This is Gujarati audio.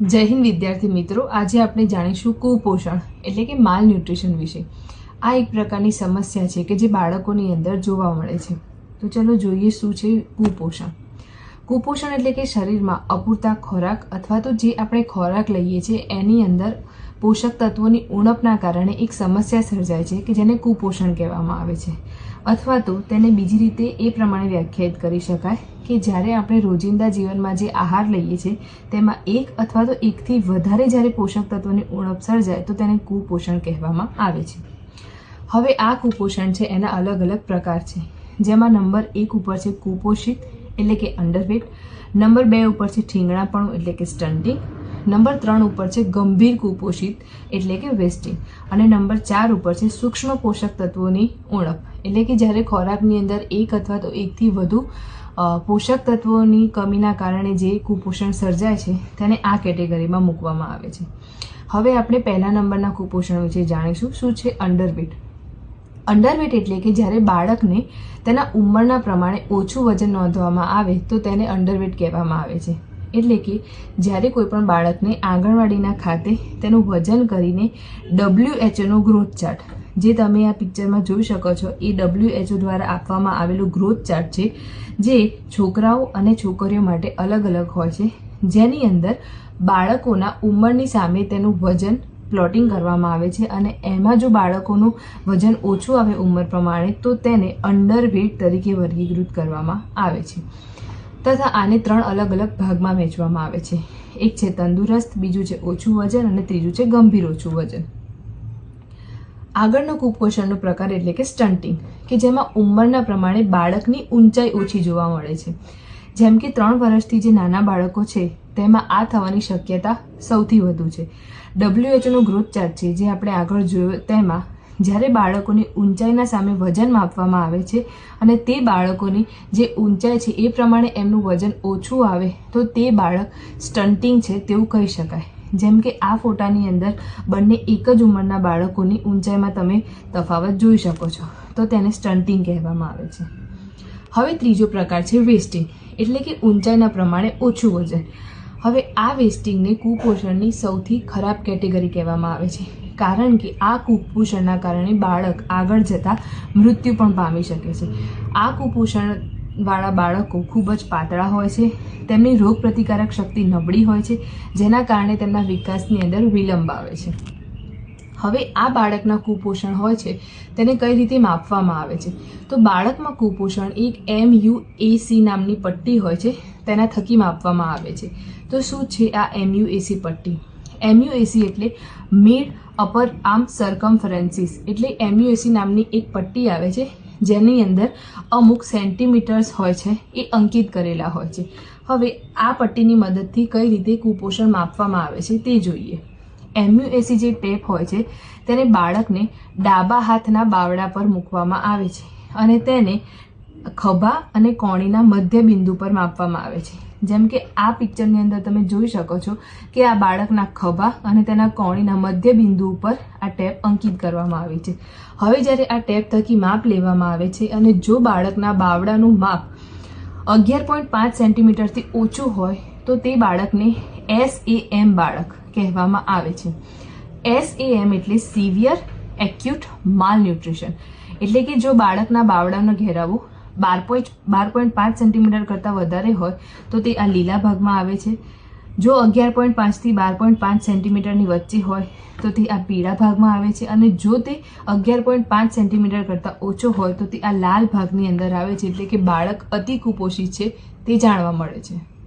જય હિન્દ, વિદ્યાર્થી મિત્રો. આજે આપણે જાણીશું કુપોષણ, એટલે કે માલ ન્યુટ્રિશન વિશે. આ એક પ્રકારની સમસ્યા છે કે જે બાળકોની અંદર જોવા મળે છે. તો ચલો જોઈએ શું છે કુપોષણ. કુપોષણ એટલે કે શરીરમાં અપૂરતા ખોરાક અથવા તો જે આપણે ખોરાક લઈએ છીએ, એની અંદર પોષક તત્વોની ઉણપના કારણે એક સમસ્યા સર્જાય છે કે જેને કુપોષણ કહેવામાં આવે છે. અથવા તો તેને બીજી રીતે એ પ્રમાણે વ્યાખ્યાયિત કરી શકાય કે જ્યારે આપણે રોજિંદા જીવનમાં જે આહાર લઈએ છીએ, તેમાં એક અથવા તો એકથી વધારે જ્યારે પોષક તત્વોની ઉણપ સર્જાય, તો તેને કુપોષણ કહેવામાં આવે છે. હવે આ કુપોષણ છે એના અલગ અલગ પ્રકાર છે. જેમાં નંબર એક ઉપર છે કુપોષિત, એટલે કે અંડરવેટ. નંબર બે ઉપર છે ઠીંગણાપણું, એટલે કે સ્ટન્ટિંગ નંબર ત્રણ ઉપર છે ગંભીર કુપોષિત, એટલે કે વેસ્ટિંગ. અને નંબર ચાર ઉપર છે સૂક્ષ્મ પોષક તત્વોની ઉણપ. એટલે કે જ્યારે ખોરાકની અંદર એક અથવા તો એકથી વધુ પોષક તત્વોની કમીના કારણે જે કુપોષણ સર્જાય છે, તેને આ કેટેગરીમાં મૂકવામાં આવે છે. હવે આપણે પહેલા નંબરના કુપોષણ વિશે જાણીશું. શું છે અંડરવેટ? અંડરવેટ એટલે કે જ્યારે બાળકને તેના ઉંમરના પ્રમાણે ઓછું વજન નોંધવામાં આવે, તો તેને અંડરવેટ કહેવામાં આવે છે. એટલે કે જ્યારે કોઈપણ બાળકને આંગણવાડીના ખાતે તેનું વજન કરીને ડબલ્યુએચઓનો ગ્રોથ ચાર્ટ જે તમે આ પિક્ચરમાં જોઈ શકો છો, એ ડબલ્યુએચઓ દ્વારા આપવામાં આવેલું ગ્રોથ ચાર્ટ છે, જે છોકરાઓ અને છોકરીઓ માટે અલગ અલગ હોય છે. જેની અંદર બાળકોના ઉંમરની સામે તેનું વજન પ્લોટિંગ કરવામાં આવે છે અને એમાં જો બાળકોનું વજન ઓછું આવે ઉંમર પ્રમાણે, તો તેને અંડરવેટ તરીકે વર્ગીકૃત કરવામાં આવે છે. તથા આને ત્રણ અલગ અલગ ભાગમાં વહેંચવામાં આવે છે. એક છે તંદુરસ્ત, બીજું છે ઓછું વજન અને ત્રીજું છે ગંભીર ઓછું વજન. આગળનો કુપોષણનો પ્રકાર એટલે કે સ્ટન્ટિંગ કે જેમાં ઉંમરના પ્રમાણે બાળકની ઊંચાઈ ઓછી જોવા મળે છે. જેમ કે ત્રણ વર્ષથી જે નાના બાળકો છે, તેમાં આ થવાની શક્યતા સૌથી વધુ છે. ડબ્લ્યુએચનો ગ્રોથ ચાર્ટ છે, જે આપણે આગળ જોયો તેમાં, જ્યારે બાળકોની ઊંચાઈના સામે વજન માપવામાં આવે છે અને તે બાળકોની જે ઊંચાઈ છે, એ પ્રમાણે એમનું વજન ઓછું આવે, તો તે બાળક સ્ટન્ટિંગ છે તેવું કહી શકાય. જેમ કે આ ફોટાની અંદર બંને એક જ ઉંમરના બાળકોની ઊંચાઈમાં તમે તફાવત જોઈ શકો છો. તો તેને સ્ટન્ટિંગ કહેવામાં આવે છે. હવે ત્રીજો પ્રકાર છે વેસ્ટિંગ એટલે કે ઊંચાઈના પ્રમાણે ઓછું વજન. હવે આ વેસ્ટિંગને કુપોષણની સૌથી ખરાબ કેટેગરી કહેવામાં આવે છે. કારણ કે આ કુપોષણના કારણે બાળક આગળ જતાં મૃત્યુ પણ પામી શકે છે. આ કુપોષણ વાળા બાળકો ખૂબ જ પાતળા હોય છે. તેમની રોગપ્રતિકારક શક્તિ નબળી હોય છે, જેના કારણે તેમના વિકાસની અંદર વિલંબ આવે છે. હવે આ બાળકના કુપોષણ હોય છે, તેને કઈ રીતે માપવામાં આવે છે? તો બાળકમાં કુપોષણ એક એમ યુ એસી નામની પટ્ટી હોય છે, તેના થકી માપવામાં આવે છે. તો શું છે આ એમ યુ એસી પટ્ટી? એમયુએસી એટલે મિડ અપર આર્મ સર્કમફરન્સીસ એટલે એમયુએસી નામની એક પટ્ટી આવે છે જેની અંદર અમુક સેન્ટીમીટર્સ હોય છે, એ અંકિત કરેલા હોય છે. હવે આ પટ્ટીની મદદથી કઈ રીતે કુપોષણ માપવામાં આવે છે તે જોઈએ. એમયુએસી જે ટેપ હોય છે, તેને બાળકને ડાબા હાથના બાવડા પર મૂકવામાં આવે છે અને તેને ખભા અને કોણીના મધ્ય બિંદુ પર માપવામાં આવે છે. જેમ કે આ પિક્ચરની અંદર તમે જોઈ શકો છો કે આ બાળકના ખભા અને તેના કોણીના મધ્ય બિંદુ ઉપર આ ટેપ અંકિત કરવામાં આવી છે. હવે જ્યારે આ ટેપ થકી માપ લેવામાં આવે છે અને જો બાળકના બાવડાનું માપ અગિયાર પોઈન્ટ પાંચ સેન્ટીમીટરથી ઓછું હોય, તો તે બાળકને એસ એ એમ બાળક કહેવામાં આવે છે. એસ એ એમ એટલે સિવિયર એક્યુટ માલ ન્યુટ્રિશન એટલે કે જો બાળકના બાવડાનો ઘેરાવો બાર પોઈન્ટ બાર પોઈન્ટ પાંચ સેન્ટીમીટર કરતાં વધારે હોય, તો તે આ લીલા ભાગમાં આવે છે. જો અગિયાર પોઈન્ટ પાંચથી બાર પોઈન્ટ પાંચ સેન્ટીમીટરની વચ્ચે હોય, તો તે આ પીળા ભાગમાં આવે છે. અને જો તે અગિયાર પોઈન્ટ પાંચ સેન્ટીમીટર કરતાં ઓછો હોય, તો તે આ લાલ ભાગની અંદર આવે છે. એટલે કે બાળક અતિ કુપોષિત છે, તે જાણવા મળે છે.